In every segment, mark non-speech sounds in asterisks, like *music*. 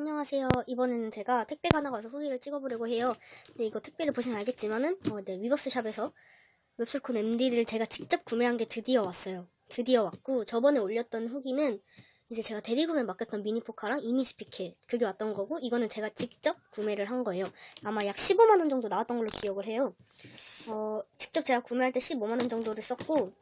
안녕하세요. 이번에는 제가 택배가 하나 가서 소개를 찍어보려고 해요. 근데 이거 택배를 보시면 알겠지만은, 어, 네, 위버스 샵에서 웹솔콘 MD를 제가 직접 구매한 게 드디어 왔어요. 드디어 왔고, 저번에 올렸던 후기는 이제 제가 대리구매 맡겼던 미니포카랑 이미지 피켓, 그게 왔던 거고, 이거는 제가 직접 구매를 한 거예요. 아마 약 15만 원 정도 나왔던 걸로 기억을 해요. 어, 직접 제가 구매할 때 15만 원 정도를 썼고,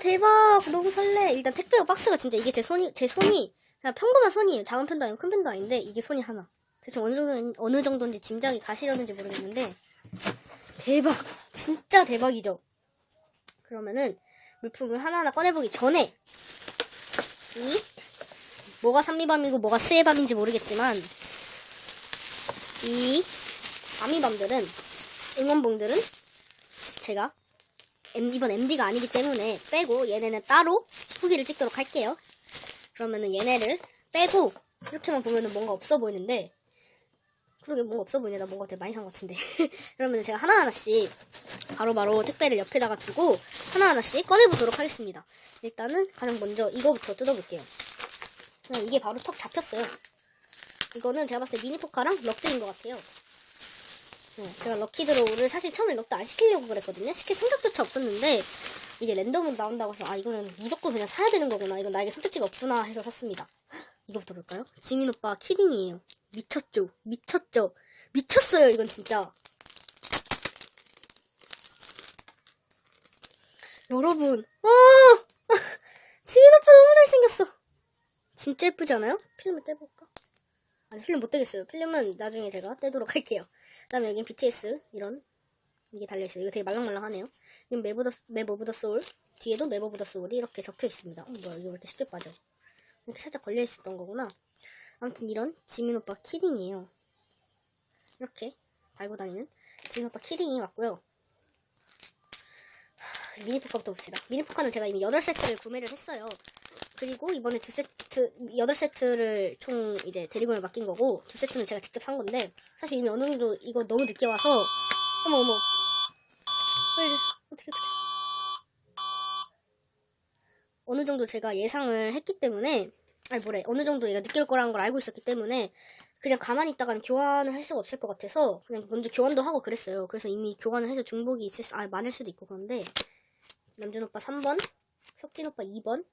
대박! 너무 설레. 일단 택배가 박스가 진짜 이게 제 손이 제 손이 그냥 평범한 손이에요 작은 편도 아니고 큰 편도 아닌데 이게 손이 하나. 대충 어느 정도 어느 정도인지 짐작이 가시려는지 모르겠는데 대박! 진짜 대박이죠? 그러면은 물품을 하나하나 꺼내보기 전에 이 뭐가 산미밤이고 뭐가 스에밤인지 모르겠지만 이 아미밤들은 응원봉들은 제가 이번 MD가 아니기 때문에 빼고 얘네는 따로 후기를 찍도록 할게요. 그러면은 얘네를 빼고 이렇게만 보면은 뭔가 없어 보이는데 그러게 뭔가 없어 보이네. 나 뭔가 되게 많이 산 것 같은데. *laughs* 그러면 제가 하나하나씩 바로바로 택배를 옆에다가 두고 하나하나씩 꺼내보도록 하겠습니다. 일단은 가장 먼저 이거부터 뜯어볼게요. 이게 바로 턱 잡혔어요. 이거는 제가 봤을 때 미니포카랑 럭드인 것 같아요. 네, 제가 럭키드로우를 사실 처음에 럭드 안 시키려고 그랬거든요. 시킬 생각조차 없었는데 이게 랜덤으로 나온다고 해서 아 이거는 무조건 그냥 사야 되는 거구나. 이건 나에게 선택지가 없구나 해서 샀습니다. 이거부터 볼까요? 지민 오빠 키링이에요. 미쳤죠? 미쳤죠? 미쳤어요 이건 진짜. 여러분, 어! *laughs* 지민 오빠 너무 잘생겼어. 진짜 예쁘지 않아요? 필름을 떼볼까? 아니 필름 못 떼겠어요. 필름은 나중에 제가 떼도록 할게요. 그다음에 여긴 BTS 이런 이게 달려있어요. 이거 되게 말랑말랑하네요. 이건 맵 오브 더, 맵 오브 더 소울 뒤에도 맵 오브 더 소울이 이렇게 적혀 있습니다. 어, 뭐야 이거 왜 이렇게 쉽게 빠져? 이렇게 살짝 걸려 있었던 거구나. 아무튼 이런 지민 오빠 키링이에요. 이렇게 달고 다니는 지민 오빠 키링이 왔고요. 하, 미니포카부터 봅시다. 미니포카는 제가 이미 8세트를 구매를 했어요. 그리고 이번에 두 세트, 8세트를 총 이제 대리구매 맡긴 거고, 두 세트는 제가 직접 산 건데, 사실 이미 어느 정도 이거 너무 늦게 와서, 어머, 어머. 어떻게, 어떻게. 어느 정도 제가 예상을 했기 때문에, 아니, 뭐래. 어느 정도 얘가 늦게 올 거라는 걸 알고 있었기 때문에, 그냥 가만히 있다가는 교환을 할 수가 없을 것 같아서, 그냥 먼저 교환도 하고 그랬어요. 그래서 이미 교환을 해서 중복이 있을 수, 아, 많을 수도 있고 그런데, 남준 오빠 3번, 석진 오빠 2번,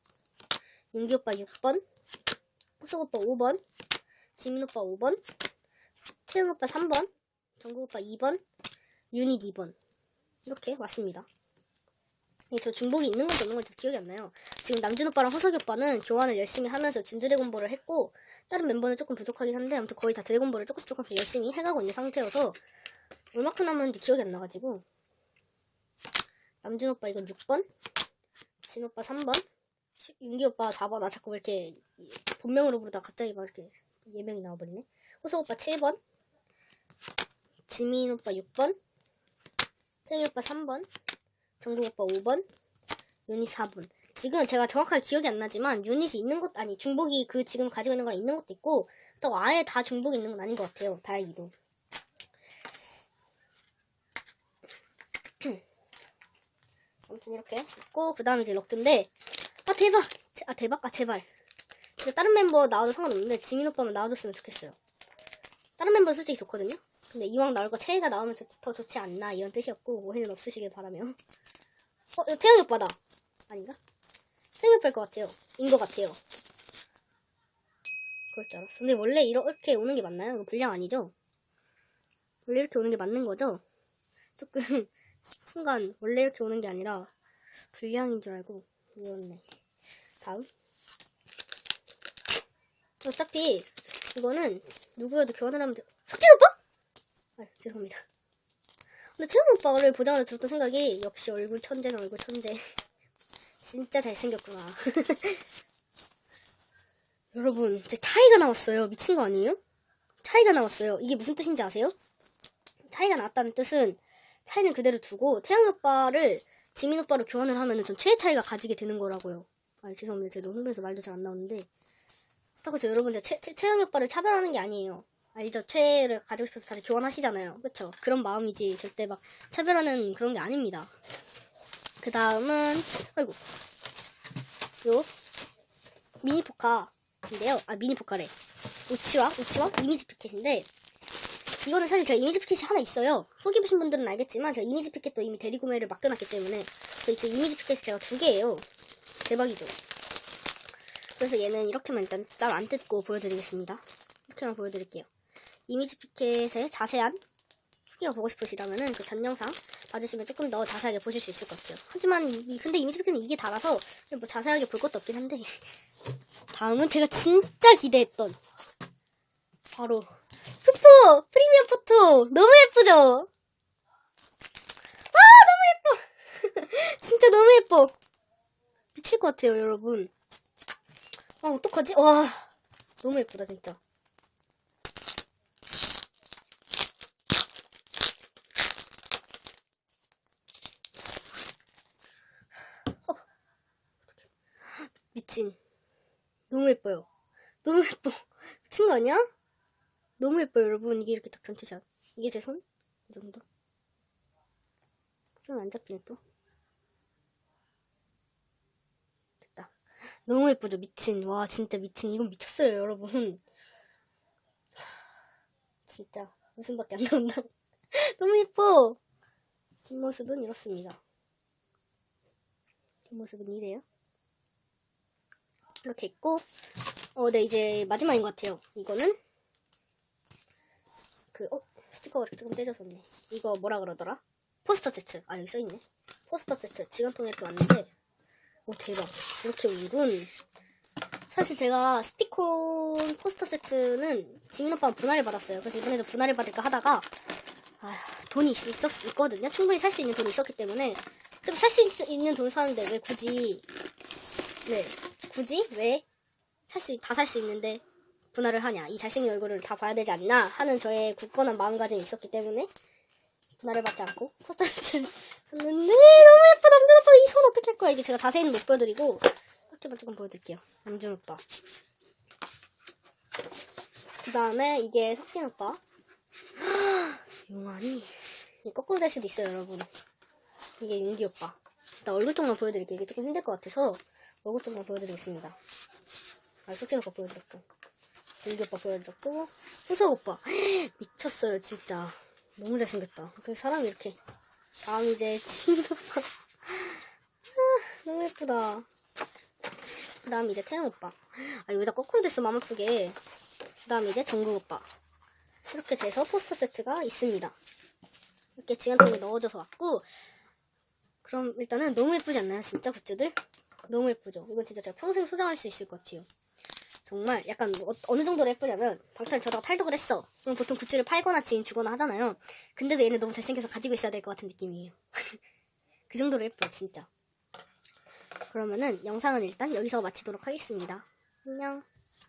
윤기 오빠 6번, 호석 오빠 5번, 지민 오빠 5번, 태영 오빠 3번, 정국 오빠 2번, 유닛 2번. 이렇게 왔습니다. 예, 저 중복이 있는 건지 없는 건지 기억이 안 나요. 지금 남준 오빠랑 호석이 오빠는 교환을 열심히 하면서 준드래곤볼을 했고, 다른 멤버는 조금 부족하긴 한데, 아무튼 거의 다 드래곤볼을 조금씩 조금씩 열심히 해가고 있는 상태여서, 얼마큼 남았는지 기억이 안 나가지고, 남준 오빠 이건 6번, 진 오빠 3번, 윤기 오빠 4번. 아, 자꾸 왜 이렇게 이- 본명으로 부르다 갑자기 막 이렇게 예명이 나와버리네. 호석 오빠 7번. 지민 오빠 6번. 태희 오빠 3번. 정국 오빠 5번. 유닛 4번. 지금 제가 정확하게 기억이 안 나지만 유닛이 있는 것 아니 중복이 그 지금 가지고 있는 거랑 있는 것도 있고 또 아예 다 중복이 있는 건 아닌 것 같아요. 다행히도. *clears throat* 아무튼 이렇게 있고 그 다음에 이제 럭드인데 아 대박. 제- 아 대박? 아 제발. 근데 다른 멤버 나와도 상관없는데 지민 오빠만 나와줬으면 좋겠어요. 다른 멤버 솔직히 좋거든요? 근데 이왕 나올 거 채희가 나오면 좋- 더 좋지 않나 이런 뜻이었고 올해는 없으시길 바라며. 어 태영이 오빠다. 아닌가? 태영이 오빠일 것 같아요. 인 것 같아요. 그럴 줄 알았어. 근데 원래 이렇게 오는 게 맞나요? 이거 불량 아니죠? 원래 이렇게 오는 게 맞는 거죠? 조금 *laughs* 순간 원래 이렇게 오는 게 아니라 불량인 줄 알고 이었네. 다음. 어차피 이거는 누구여도 교환을 하면 돼. 석진 오빠? 아 죄송합니다. 근데 태연 오빠를 보자마자 들었던 생각이 역시 얼굴 천재는 얼굴 천재. *laughs* 진짜 잘생겼구나. *laughs* 여러분, 제 차이가 나왔어요. 미친 거 아니에요? 차이가 나왔어요. 이게 무슨 뜻인지 아세요? 차이가 나왔다는 뜻은 차이는 그대로 두고 태양 오빠를 지민 오빠로 교환을 하면은 전 최애 차이가 가지게 되는 거라고요. 아 죄송합니다. 제가 흥분해서 말도 잘 안 나오는데 그렇다고 해서 여러분 제가 채영이 오빠를 차별하는 게 아니에요. 알죠? 최애를 가지고 싶어서 다들 교환하시잖아요. 그쵸? 그런 마음이지 절대 막 차별하는 그런 게 아닙니다. 그 다음은, 아이고, 요, 미니 포카인데요. 아, 미니 포카래. 우치와, 우치와 이미지 피켓인데, 이거는 사실 제가 이미지 피켓이 하나 있어요. 후기 보신 분들은 알겠지만, 제가 이미지 피켓도 이미 대리구매를 맡겨놨기 때문에, 저 이제 이미지 피켓이 제가 두 개예요. 대박이죠. 그래서 얘는 이렇게만 일단 따로 안 뜯고 보여드리겠습니다. 이렇게만 보여드릴게요. 이미지 피켓의 자세한 후기가 보고 싶으시다면은 그 전 영상 봐주시면 조금 더 자세하게 보실 수 있을 것 같아요. 하지만 이- 근데 이미지 피켓은 이게 달아서 뭐 자세하게 볼 것도 없긴 한데 *laughs* 다음은 제가 진짜 기대했던 바로 프리미엄 포토 너무 예쁘죠? 아 너무 예뻐 *laughs* 진짜 너무 예뻐 미칠 것 같아요 여러분 아 어떡하지? 와 너무 예쁘다 진짜 미친. 너무 예뻐요. 너무 예뻐. 미친 거 아니야? 너무 예뻐요, 여러분. 이게 이렇게 딱 전체샷. 이게 제 손? 이 정도? 손안 잡히네, 또. 됐다. 너무 예쁘죠, 미친. 와, 진짜 미친. 이건 미쳤어요, 여러분. 진짜. 웃음밖에 안 나온다. *laughs* 너무 예뻐! 뒷모습은 이렇습니다. 뒷모습은 이래요. 이렇게 있고, 어, 네, 이제 마지막인 것 같아요. 이거는, 그, 어, 스티커가 이렇게 조금 떼졌었네. 이거 뭐라 그러더라? 포스터 세트. 아, 여기 써있네. 포스터 세트. 지간통에 이렇게 왔는데, 오, 대박. 이렇게 오군. 사실 제가 스피콘 포스터 세트는 지민 오빠가 분할을 받았어요. 그래서 이번에도 분할을 받을까 하다가, 아, 돈이 있, 있었, 있거든요. 충분히 살 수 있는 돈이 있었기 때문에, 좀 살 수 있는 돈 사는데 왜 굳이, 네, 굳이 왜 살 수, 다 살 수 있는데 분할을 하냐. 이 잘생긴 얼굴을 다 봐야 되지 않나 하는 저의 굳건한 마음가짐이 있었기 때문에 분할을 받지 않고 포스터를 샀는데 *laughs* 너무 예뻐 남준 오빠 이 손 어떻게 할 거야? 이게 제가 자세히는 못 보여드리고 이렇게만 조금 보여드릴게요. 남준 오빠. 그 다음에 이게 석진 오빠. *gasps* 용환이. 거꾸로 될 수도 있어요 여러분. 이게 윤기 오빠. 일단 얼굴 쪽만 보여드릴게요. 이게 조금 힘들 것 같아서 얼굴 쪽만 보여드리겠습니다. 아, 숙진 오빠 보여드렸고. 윤기 오빠 보여드렸고. 후석 오빠. *gasps* 미쳤어요, 진짜. 너무 잘생겼다. 그 사람이 이렇게. 다음 이제 진 오빠. *laughs* 아, 너무 예쁘다. 그 다음 이제 태영 오빠. 아, 여기다 거꾸로 됐어, 맘 아프게. 그 다음 이제 정국 오빠. 이렇게 돼서 포스터 세트가 있습니다. 이렇게 지간통에 넣어줘서 왔고. 그럼 일단은 너무 예쁘지 않나요, 진짜 굿즈들? 너무 예쁘죠? 이건 진짜 제가 평생 소장할 수 있을 것 같아요. 정말 약간 뭐 어, 느 정도로 예쁘냐면 방탄 저다가 탈덕을 했어. 그럼 보통 굿즈를 팔거나 지인 주거나 하잖아요. 근데도 얘는 너무 잘생겨서 가지고 있어야 될 것 같은 느낌이에요. *laughs* 그 정도로 예뻐요, 진짜. 그러면은 영상은 일단 여기서 마치도록 하겠습니다. 안녕.